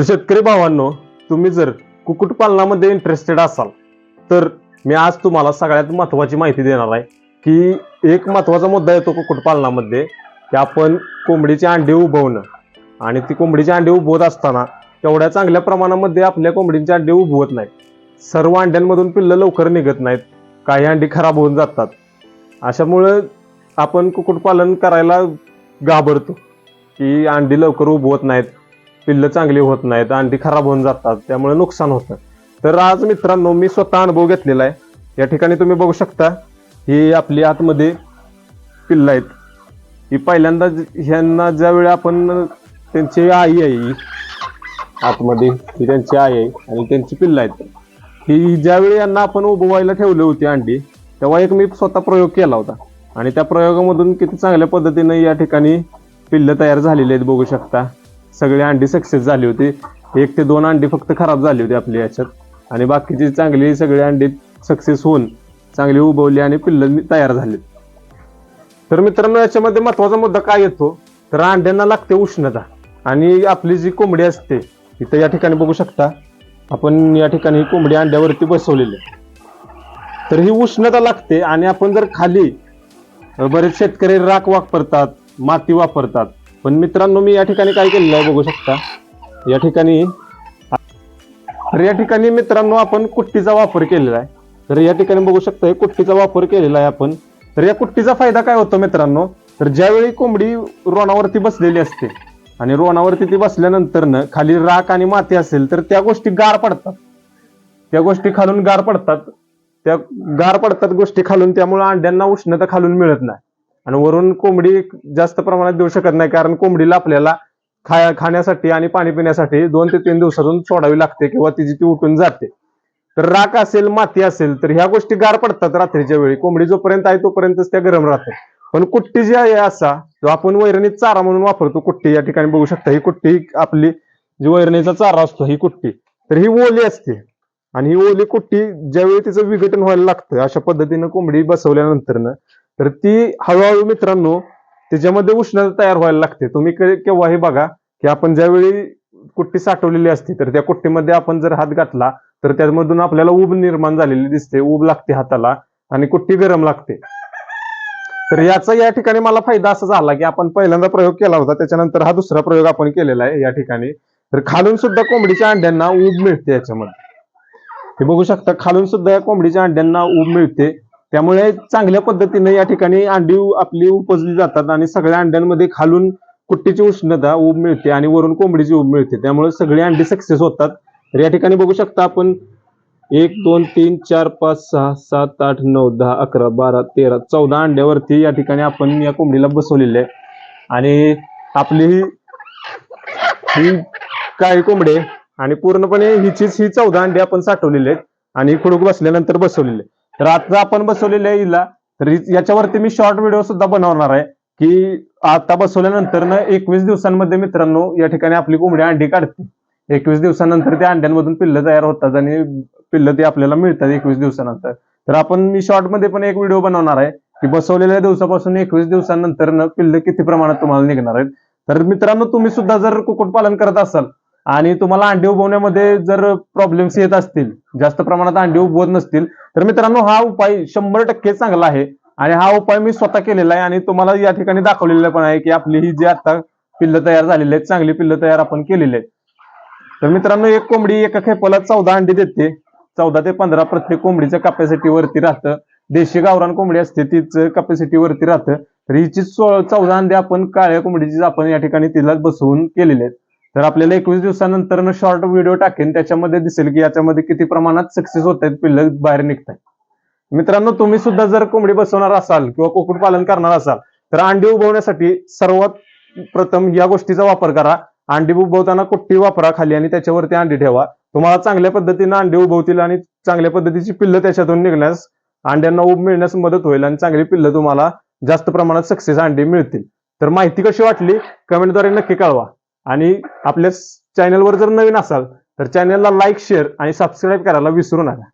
तर शेतकरी भावांनो तुम्ही जर कुक्कुटपालनामध्ये इंटरेस्टेड असाल तर मी आज तुम्हाला सगळ्यात महत्वाची माहिती देणार आहे की एक महत्त्वाचा मुद्दा येतो कुक्कुटपालनामध्ये की आपण कोंबडीची अंडी उभवणं. आणि ती कोंबडीची अंडी उभवत असताना तेवढ्या चांगल्या प्रमाणामध्ये आपल्या कोंबडींची अंडी उभवत नाहीत. सर्व अंड्यांमधून पिल्लं लवकर निघत नाहीत काही अंडी खराब होऊन जातात. अशामुळं आपण कुक्कुटपालन करायला घाबरतो की अंडी लवकर उभवत नाहीत. पिल्लं चांगली होत नाहीत अंडी खराब होऊन जातात त्यामुळे नुकसान होतं. तर आज मित्रांनो मी स्वतः अनुभव घेतलेला आहे. या ठिकाणी तुम्ही बघू शकता ही आपली आतमध्ये पिल्लं आहेत. ही पहिल्यांदा ह्यांना ज्यावेळी आपण त्यांची आई आहे ही आतमध्ये ही त्यांची आई आहे आणि त्यांची पिल्लं आहेत. ही ज्यावेळी यांना आपण उभवायला ठेवली होती अंडी तेव्हा एक मी स्वतः प्रयोग केला होता. आणि त्या प्रयोगामधून किती चांगल्या पद्धतीने या ठिकाणी पिल्लं तयार झालेली आहेत बघू शकता. सगळी अंडी सक्सेस झाली होती. एक ते दोन अंडी फक्त खराब झाली होती आपल्या याच्यात. आणि बाकीची चांगली सगळी अंडी सक्सेस होऊन चांगली उभवली आणि पिल्लं तयार झाली तर मित्रांनो याच्यामध्ये महत्त्वाचा मुद्दा काय येतो? तर अंड्यांना लागते उष्णता. आणि आपली जी कोंबडी असते इथं या ठिकाणी बघू शकता. आपण या ठिकाणी ही कोंबडी अंड्यावरती बसवलेली आहे. तर ही उष्णता लागते आणि आपण जर खाली बरेच शेतकरी राख वापरतात माती वापरतात. पण मित्रांनो मी या ठिकाणी काय केलेलं आहे बघू शकता. या ठिकाणी तर या ठिकाणी मित्रांनो आपण कुट्टीचा वापर केलेला आहे. तर या ठिकाणी बघू शकता हे कुट्टीचा वापर केलेला आहे आपण. तर या कुट्टीचा फायदा काय होतो मित्रांनो? तर ज्यावेळी कोंबडी रोणावरती बसलेली असते आणि रोणावरती ती बसल्यानंतर न खाली राख आणि माती असेल तर त्या गोष्टी गार पडतात. त्या गोष्टी खालून गार पडतात. त्या गार पडतात गोष्टी खालून त्यामुळे अंड्यांना उष्णता खालून मिळत नाही. आणि वरून कोंबडी जास्त प्रमाणात देऊ शकत नाही कारण कोंबडीला आपल्याला खा खाण्यासाठी आणि पाणी पिण्यासाठी दोन ते तीन दिवसातून सोडावी लागते किंवा तिची ती उठून जाते. तर राख असेल माती असेल तर ह्या गोष्टी गार पडतात रात्रीच्या वेळी. कोंबडी जोपर्यंत आहे तोपर्यंतच त्या गरम राहतात पण कुट्टी जी आहे असा जो आपण वैरणीत चारा म्हणून वापरतो कुट्टी या ठिकाणी बघू शकता ही कुट्टी आपली जी वैरणीचा चारा असतो ही कुट्टी. तर ही ओली असते. आणि ही ओली कुट्टी ज्यावेळी तिचं विघटन व्हायला लागतं अशा पद्धतीनं कोंबडी बसवल्यानंतर तर ती हळूहळू मित्रांनो त्याच्यामध्ये उष्णता तयार व्हायला लागते. तुम्ही केव्हाही बघा की आपण ज्यावेळी कुट्टी साठवलेली असते तर त्या कुट्टीमध्ये आपण जर हात घातला तर त्यामधून आपल्याला ऊब निर्माण झालेली दिसते. ऊब लागते हाताला आणि कुट्टी गरम लागते. तर याचा या ठिकाणी मला फायदा असा झाला की आपण पहिल्यांदा प्रयोग केला होता त्याच्यानंतर हा दुसरा प्रयोग आपण केलेला आहे या ठिकाणी. तर खालून सुद्धा कोंबडीच्या अंड्यांना ऊब मिळते याच्यामध्ये. हे बघू शकता खालून सुद्धा या कोंबडीच्या अंड्यांना ऊब मिळते. त्यामुळे चांगल्या पद्धतीने या ठिकाणी अंडी आपली उपजली जातात आणि सगळ्या अंड्यांमध्ये खालून कुट्टीची उष्णता ऊब मिळते आणि वरून कोंबडीची ऊब मिळते. त्यामुळे सगळी अंडी सक्सेस होतात. तर या ठिकाणी बघू शकता आपण एक दोन तीन चार पाच सहा सात आठ नऊ दहा अकरा बारा तेरा चौदा अंड्यावरती या ठिकाणी आपण या कोंबडीला बसवलेले आहे. आणि आपली ही ही काळी कोंबडी आणि पूर्णपणे हिचीच ही चौदा अंडी आपण साठवलेली आहेत आणि खुडूक बसल्यानंतर बसवलेली आहे. तर आता आपण बसवलेल्या आहे हिला. तर याच्यावरती मी शॉर्ट व्हिडिओ सुद्धा बनवणार आहे की आता बसवल्यानंतर ना एकवीस दिवसांमध्ये मित्रांनो या ठिकाणी आपली कोंबडी अंडी काढते. एकवीस दिवसानंतर त्या अंड्यांमधून पिल्लं तयार होतात आणि पिल्लं ते आपल्याला मिळतात एकवीस दिवसानंतर. तर आपण मी शॉर्टमध्ये पण एक व्हिडिओ बनवणार आहे की बसवलेल्या दिवसापासून एकवीस दिवसानंतर पिल्ल पिल्लं किती प्रमाणात तुम्हाला निघणार आहेत. तर मित्रांनो तुम्ही सुद्धा जर कुक्कुटपालन करत असाल आणि तुम्हाला अंडी उबवण्यामध्ये जर प्रॉब्लेम्स येत असतील जास्त प्रमाणात अंडी उभवत नसतील तर मित्रांनो हा उपाय शंभर टक्के चांगला आहे. आणि हा उपाय मी स्वतः केलेला आहे आणि तुम्हाला या ठिकाणी दाखवलेला पण आहे की आपली ही जी आता पिल्लं तयार झालेली आहेत चांगली पिल्लं तयार आपण केलेली आहेत. तर मित्रांनो एक कोंबडी एका खेपाला चौदा अंडी देते. चौदा ते पंधरा प्रत्येक कोंबडीच्या कॅपॅसिटी वरती राहतं. देशी गावरान कोंबडी असते तीच कॅपॅसिटी वरती राहतं. तर हिची सो- चौदा अंडी आपण काळ्या कोंबडीची आपण या ठिकाणी तिला बसवून केलेले आहेत. तर आपल्याला एकवीस दिवसानंतर शॉर्ट व्हिडिओ टाकेन. त्याच्यामध्ये दिसेल की याच्यामध्ये किती प्रमाणात सक्सेस होत आहेत पिल्ल बाहेर निघतात मित्रांनो तुम्ही सुद्धा जर कोंबडी बसवणार असाल किंवा कुक्कुटपालन करणार असाल तर अंडी उभवण्यासाठी सर्वात प्रथम या गोष्टीचा वापर करा. अंडी उभवताना कुट्टी वापरा खाली आणि त्याच्यावरती अंडी ठेवा. तुम्हाला चांगल्या पद्धतीनं अंडी उभवतील आणि चांगल्या पद्धतीची पिल्लं त्याच्यातून निघण्यास अंड्यांना उब मिळण्यास मदत होईल आणि चांगली पिल्लं तुम्हाला जास्त प्रमाणात सक्सेस अंडी मिळतील. तर माहिती कशी वाटली? कमेंटद्वारे नक्की कळवा. आणि आपल्या चॅनलवर जर नवीन असाल तर चॅनलला लाईक शेअर आणि सबस्क्राईब करायला विसरू नका.